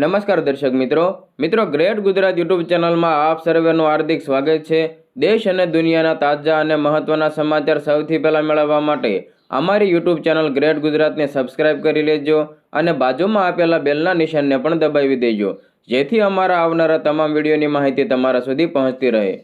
નમસ્કાર દર્શક મિત્રો. મિત્રો, ગ્રેટ ગુજરાત યુટ્યુબ ચેનલમાં આપ સર્વેનું હાર્દિક સ્વાગત છે. દેશ અને દુનિયાના તાજા અને મહત્ત્વના સમાચાર સૌથી પહેલાં મેળવવા માટે અમારી યુટ્યુબ ચેનલ ગ્રેટ ગુજરાતને સબસ્ક્રાઇબ કરી લેજો અને બાજુમાં આપેલા બેલના નિશાનને પણ દબાવી દેજો. જેથી અમારા આવનારા તમામ વિડીયોની માહિતી તમારા સુધી પહોંચતી રહે.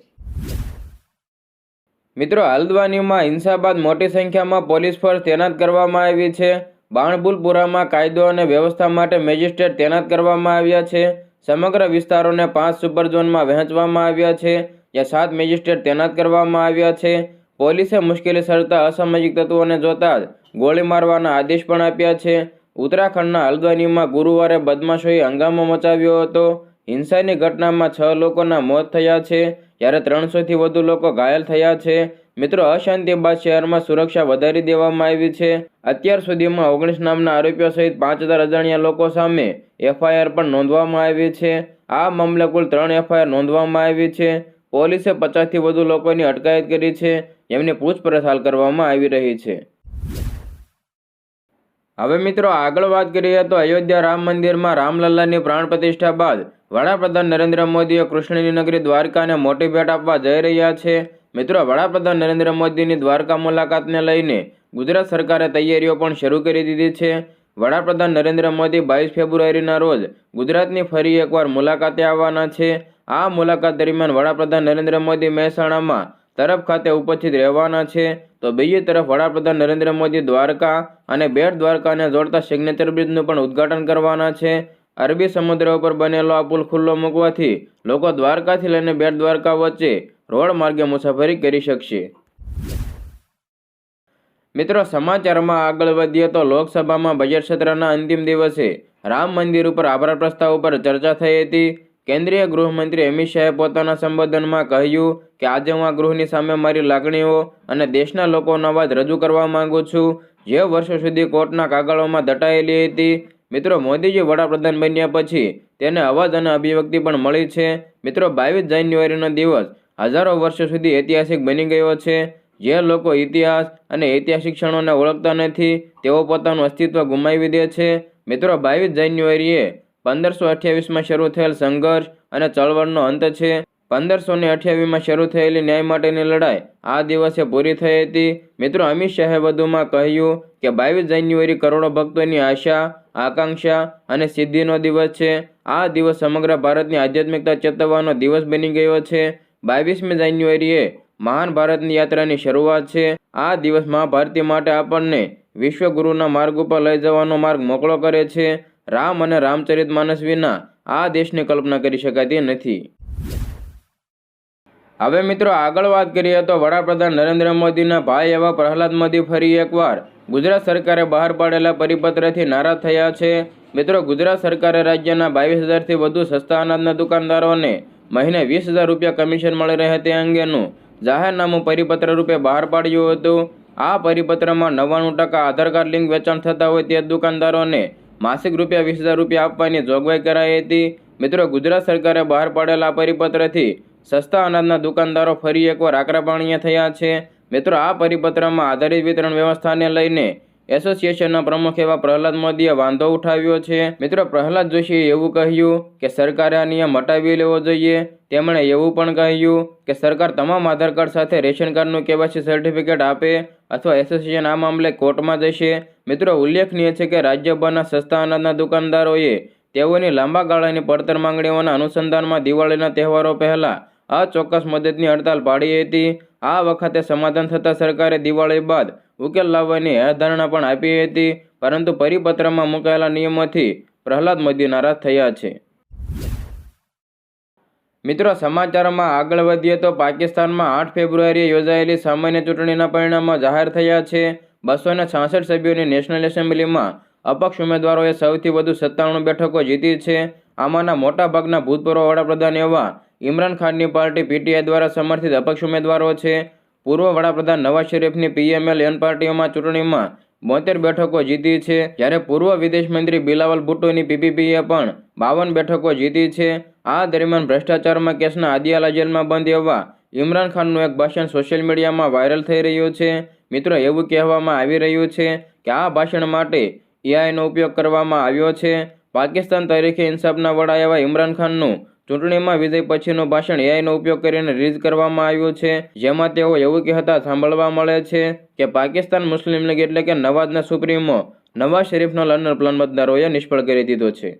મિત્રો હલ્દવાનીમાં હિંસા બાદ મોટી સંખ્યામાં પોલીસ ફોર્સ તૈનાત કરવામાં આવી છે. બાણબુલપુરામાં કાયદો અને વ્યવસ્થા માટે મેજિસ્ટ્રેટ તૈનાત કરવામાં આવ્યા છે. સમગ્ર વિસ્તારોને પાંચ સુપર ઝોનમાં વહેંચવામાં આવ્યા છે. જ્યાં સાત મેજિસ્ટ્રેટ તૈનાત કરવામાં આવ્યા છે. પોલીસે મુશ્કેલી સર્જતા અસામાજિક તત્વોને જોતા ગોળી મારવાના આદેશ પણ આપ્યા છે. ઉત્તરાખંડના હલ્દવાનીમાં ગુરુવારે બદમાશોએ હંગામો મચાવ્યો હતો. હિંસાની ઘટનામાં છ લોકોના મોત થયા છે. જ્યારે ત્રણસોથી વધુ લોકો ઘાયલ થયા છે. મિત્રો, અશાંતિ બાદ શહેરમાં સુરક્ષા વધારી દેવામાં આવી છે. અત્યાર સુધીમાં ઓગણીસ નામના આરોપીઓ સહિત પાંચ હજાર અજાણ્યા લોકો સામે એફઆઈઆર પણ નોંધવામાં આવી છે. આ મામલે કુલ ત્રણ એફઆઈઆર નોંધવામાં આવી છે. પોલીસે પચાસથી વધુ લોકોની અટકાયત કરી છે. એમની પૂછપરછ હાલ કરવામાં આવી રહી છે. હવે મિત્રો, આગળ વાત કરીએ તો અયોધ્યા રામ મંદિરમાં રામલલ્લાની પ્રાણ પ્રતિષ્ઠા બાદ વડાપ્રધાન નરેન્દ્ર મોદીએ કૃષ્ણની નગરી દ્વારકાને મોટી ભેટ આપવા જઈ રહ્યા છે. મિત્રો, વડાપ્રધાન નરેન્દ્ર મોદીની દ્વારકા મુલાકાતને લઈને ગુજરાત સરકારે તૈયારીઓ પણ શરૂ કરી દીધી છે. વડાપ્રધાન નરેન્દ્ર મોદી બાવીસ ફેબ્રુઆરીના રોજ ગુજરાતની ફરી એકવાર મુલાકાતે આવવાના છે. આ મુલાકાત દરમિયાન વડાપ્રધાન નરેન્દ્ર મોદી મહેસાણામાં તરફ ખાતે ઉપસ્થિત રહેવાના છે. તો બીજી તરફ વડાપ્રધાન નરેન્દ્ર મોદી દ્વારકા અને બેટ દ્વારકાને જોડતા સિગ્નેચર બ્રિજનું પણ ઉદ્ઘાટન કરવાના છે. અરબી સમુદ્ર ઉપર બનેલો આ પુલ ખુલ્લો મૂકવાથી લોકો દ્વારકાથી લઈને બેટ દ્વારકા વચ્ચે રોડ માર્ગે મુસાફરી કરી શકશે. મિત્રો, સમાચારમાં આગળ વધીએ તો લોકસભામાં બજેટ સત્રના અંતિમ દિવસે રામ મંદિર ઉપર આભાર પ્રસ્તાવ ઉપર ચર્ચા થઈ હતી. કેન્દ્રીય ગૃહમંત્રી અમિત શાહે પોતાના સંબોધનમાં કહ્યું કે, આજે હું આ ગૃહની સામે મારી લાગણીઓ અને દેશના લોકોનો અવાજ રજૂ કરવા માંગુ છું. જે વર્ષો સુધી કોર્ટના કાગળોમાં દટાયેલી હતી. મિત્રો, મોદીજી વડાપ્રધાન બન્યા પછી તેને અવાજ અને અભિવ્યક્તિ પણ મળી છે. મિત્રો, બાવીસ જાન્યુઆરીનો દિવસ હજારો વર્ષો સુધી ઐતિહાસિક બની ગયો છે. જે લોકો ઇતિહાસ અને ઐતિહાસિક ક્ષણોને ઓળખતા નથી, તેઓ પોતાનું અસ્તિત્વ ગુમાવી દે છે. મિત્રો, બાવીસ જાન્યુઆરીએ પંદરસો અઠ્યાવીસમાં શરૂ થયેલ સંઘર્ષ અને ચળવળનો અંત છે. પંદરસો ને અઠ્યાવીસમાં શરૂ થયેલી ન્યાય માટેની લડાઈ આ દિવસે પૂરી થઈ હતી. મિત્રો, અમિત શાહે વધુમાં કહ્યું કે બાવીસ જાન્યુઆરી કરોડો ભક્તોની આશા, આકાંક્ષા અને સિદ્ધિનો દિવસ છે. આ દિવસ સમગ્ર ભારતની આધ્યાત્મિકતા ચેતવવાનો દિવસ બની ગયો છે. બાવીસમી જાન્યુઆરીએ મહાન ભારતની યાત્રાની શરૂઆત છે. આ દિવસમાં ભારતીય માટે આપણને વિશ્વગુરુના માર્ગ ઉપર લઈ જવાનો માર્ગ મોકળો કરે છે. રામ અને રામચરિત માનસ વિના આ દેશની કલ્પના કરી શકાતી નથી. હવે મિત્રો આગળ વાત કરીએ તો વડાપ્રધાન નરેન્દ્ર મોદીના ભાઈ એવા પ્રહલાદ મોદી ફરી એકવાર ગુજરાત સરકારે બહાર પાડેલા પરિપત્રથી નારાજ થયા છે. મિત્રો ગુજરાત સરકારે રાજ્યના બાવીસ હજારથી વધુ સસ્તા અનાજના દુકાનદારોને મહિને વીસ હજાર રૂપિયા કમિશન મળી રહે તે અંગેનું જાહેરનામું પરિપત્ર રૂપે બહાર પાડ્યું હતું. આ પરિપત્રમાં નવ્વાણું ટકા આધાર કાર્ડ લિંક વેચાણ થતા હોય તે દુકાનદારોને માસિક રૂપિયા વીસ હજાર રૂપિયા આપવાની જોગવાઈ કરાઈ હતી. મિત્રો, ગુજરાત સરકારે બહાર પાડેલા પરિપત્રથી સસ્તા અનાજના દુકાનદારો ફરી એકવાર આકરા પાણીએ થયા છે. મિત્રો, આ પરિપત્રમાં આધારિત વિતરણ વ્યવસ્થાને લઈને એસોસિએશનના પ્રમુખ એવા પ્રહલાદ મોદીએ વાંધો ઉઠાવ્યો છે. મિત્રો, પ્રહલાદ જોશીએ એવું કહ્યું કે સરકારે આ નિયમ હટાવી લેવો જોઈએ. તેમણે એવું પણ કહ્યું કે સરકાર તમામ આધાર કાર્ડ સાથે રેશન કાર્ડનું કેવાયસી સર્ટિફિકેટ આપે અથવા એસોસિએશન આ મામલે કોર્ટમાં જશે. મિત્રો, ઉલ્લેખનીય છે કે રાજ્યભરના સસ્તા અનાજના દુકાનદારોએ તેઓની લાંબા ગાળાની પડતર માંગણીઓના અનુસંધાનમાં દિવાળીના તહેવારો પહેલાં આ ચોક્કસ મદદની હડતાલ પાડી હતી. આ વખતે સમાધાન થતાં સરકારે દિવાળી બાદ ઉકેલ લાવવાની ધારણા પણ આપી હતી, પરંતુ પરિપત્રમાં મુકાયેલા નિયમોથી પ્રહલાદ મોદી નારાજ થયા છે. મિત્રો, સમાચારમાં આગળ વધીએ તો પાકિસ્તાનમાં આઠ ફેબ્રુઆરીએ યોજાયેલી સામાન્ય ચૂંટણીના પરિણામો જાહેર થયા છે. બસો ને છાસઠ સભ્યોની નેશનલ એસેમ્બલીમાં અપક્ષ ઉમેદવારોએ સૌથી વધુ સત્તાણું બેઠકો જીતી છે. આમાંના મોટાભાગના ભૂતપૂર્વ વડાપ્રધાન એવા ઇમરાન ખાનની પાર્ટી પીટીઆઈ દ્વારા સમર્થિત અપક્ષ ઉમેદવારો છે. પૂર્વ વડાપ્રધાન નવાઝ શરીફની પીએમએલ એન પાર્ટીઓમાં ચૂંટણીમાં બોતેર બેઠકો જીતી છે. જ્યારે પૂર્વ વિદેશ મંત્રી બિલાવલ ભુટ્ટોની પીપીપીએ પણ બાવન બેઠકો જીતી છે. આ દરમિયાન ભ્રષ્ટાચારમાં કેસના આદિયાલા જેલમાં બંધ એવા ઇમરાન ખાનનું એક ભાષણ સોશિયલ મીડિયામાં વાયરલ થઈ રહ્યું છે. મિત્રો, એવું કહેવામાં આવી રહ્યું છે કે આ ભાષણ માટે એઆઈનો ઉપયોગ કરવામાં આવ્યો છે. પાકિસ્તાન તરીકે ઇન્સાફના વડા એવા ઇમરાન ખાનનું ચૂંટણીમાં વિજય પછીનું ભાષણ એઆઈનો ઉપયોગ કરીને રિલીઝ કરવામાં આવ્યું છે. જેમાં તેઓ એવું કહેતા સાંભળવા મળે છે કે પાકિસ્તાન મુસ્લિમ લીગ એટલે કે નવાઝના સુપ્રીમો નવાઝ શરીફનો લંડન પ્લાન મતદારોએ નિષ્ફળ કરી દીધો છે.